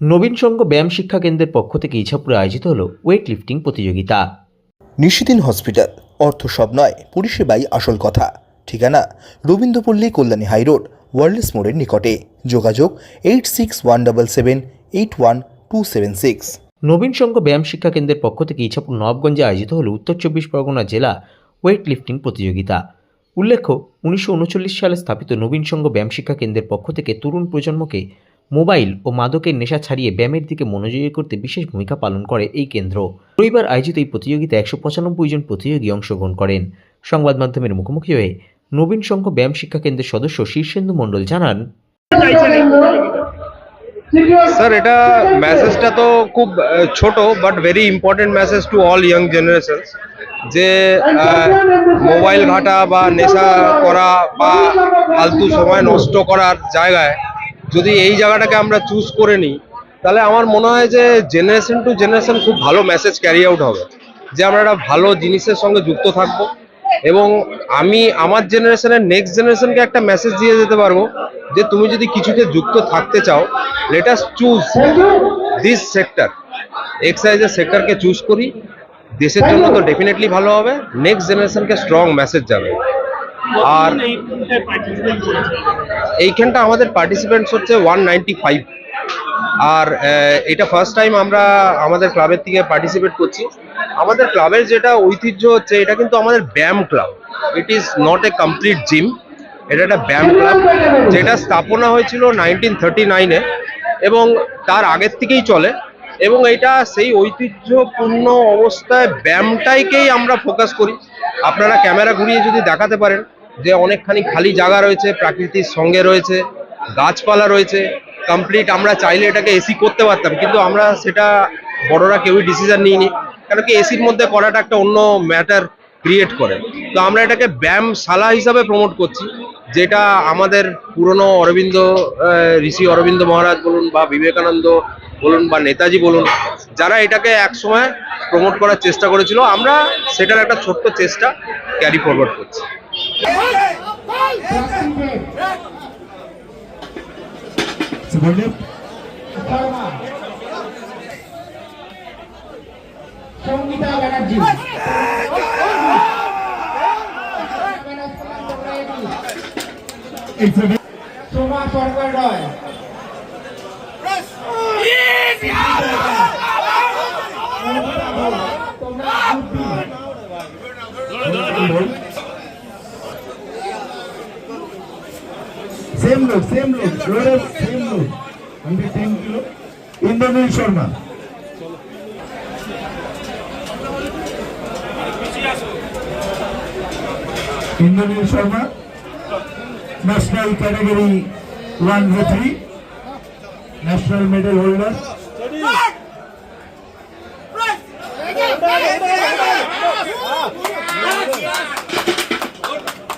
নবীন সংঘ ব্যায়াম শিক্ষা কেন্দ্রের পক্ষ থেকে ইছাপুরে আয়োজিত হলো ওয়েট লিফটিং প্রতিযোগিতা। নিশিদিন হসপিটাল অর্থ সব নয় পরিষেবাই আসল কথা। ঠিকানা রবীন্দ্রপল্লী কল্যাণী হাইরোড ওয়ার্ল্ডস মোড়ের নিকটে। যোগাযোগ eight six one double seven eight one two seven six Nabin Sangha ব্যায়াম শিক্ষা কেন্দ্রের পক্ষ থেকে ইছাপুর নবাবগঞ্জে আয়োজিত হলো উত্তর চব্বিশ পরগনা জেলা ওয়েট লিফটিং প্রতিযোগিতা। উল্লেখ্য উনিশশো উনচল্লিশ সালে স্থাপিত নবীন সংঘ ব্যায়াম শিক্ষা কেন্দ্রের পক্ষ থেকে তরুণ প্রজন্মকে মোবাইল ও মাদকের নেশা ছাড়িয়ে ব্যায়ামের দিকে মনোযোগী করতে বিশেষ ভূমিকা পালন করে এই কেন্দ্র। রবিবার আয়োজিত এই প্রতিযোগিতায় একশো পঁচানব্বই জন প্রতিযোগী অংশগ্রহণ করেন। সংবাদ মাধ্যমের মুখোমুখি হয়ে নবীন সংঘ ব্যায়াম শিক্ষা কেন্দ্রের সদস্য শীর্ষেন্দু মণ্ডল জানান, স্যার, এটা মেসেজটা তো খুব ছোট but very important message to all young generation যে মোবাইল ঘাটা বা নেশা করা বা ফালতু সময় নষ্ট করার জায়গায় যদি এই জায়গাটাকে আমরা চুজ করে নিই, তাহলে আমার মনে হয় যে জেনারেশন টু জেনারেশন খুব ভালো মেসেজ ক্যারি আউট হবে। যে আমরা একটা ভালো জিনিসের সঙ্গে যুক্ত থাকব এবং আমি আমার জেনারেশনের নেক্সট জেনারেশনকে একটা মেসেজ দিয়ে যেতে পারব যে তুমি যদি কিছুতে যুক্ত থাকতে চাও let us choose this sector এক্সারসাইজের সেক্টরকে চুজ করি, দেশের জন্য তো ডেফিনেটলি ভালো হবে নেক্সট জেনারেশনকে স্ট্রং মেসেজ যাবে। আর এইখানটা আমাদের পার্টিসিপেন্টস হচ্ছে ওয়ান ফাইভ আর এটা ফার্স্ট টাইম আমরা আমাদের ক্লাবের থেকে পার্টিসিপেট করছি। আমাদের ক্লাবের যেটা ঐতিহ্য হচ্ছে, এটা কিন্তু আমাদের ব্যায়াম club it is not a complete gym এটা একটা ব্যায়াম ক্লাব যেটা স্থাপনা হয়েছিল নাইনটিন থার্টি নাইনে এবং তার আগের থেকেই চলে। এবং এটা সেই ঐতিহ্যপূর্ণ অবস্থায় ব্যায়ামটাইকেই আমরা ফোকাস করি। আপনারা ক্যামেরা ঘুরিয়ে যদি দেখাতে পারেন যে অনেকখানি খালি জায়গা রয়েছে, প্রাকৃতির সঙ্গে রয়েছে, গাছপালা রয়েছে কমপ্লিট আমরা চাইলে এটাকে এসি করতে পারতাম, কিন্তু আমরা সেটা বড়রা কেউই ডিসিশন নিইনি কারণ কি এসির মধ্যে করাটা একটা অন্য ম্যাটার ক্রিয়েট করে। তো আমরা এটাকে ব্যায়ামশালা হিসাবে প্রমোট করছি, যেটা আমাদের পুরনো অরবিন্দ ঋষি অরবিন্দ মহারাজ বলুন বা বিবেকানন্দ বলুন বা নেতাজি বলুন, যারা এটাকে একসময় প্রমোট করার চেষ্টা করেছিল, আমরা সেটার একটা ছোট্ট চেষ্টা ক্যারি ফরওয়ার্ড করছি। সঙ্গীতা ব্যানার্জি সোমা সরকার রয় সেম লোক সেম লোক লোরের সেম লোক hundred ten kilo Indranil Sharma Indranil Sharma national category one V three national medal holder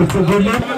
It's a good luck.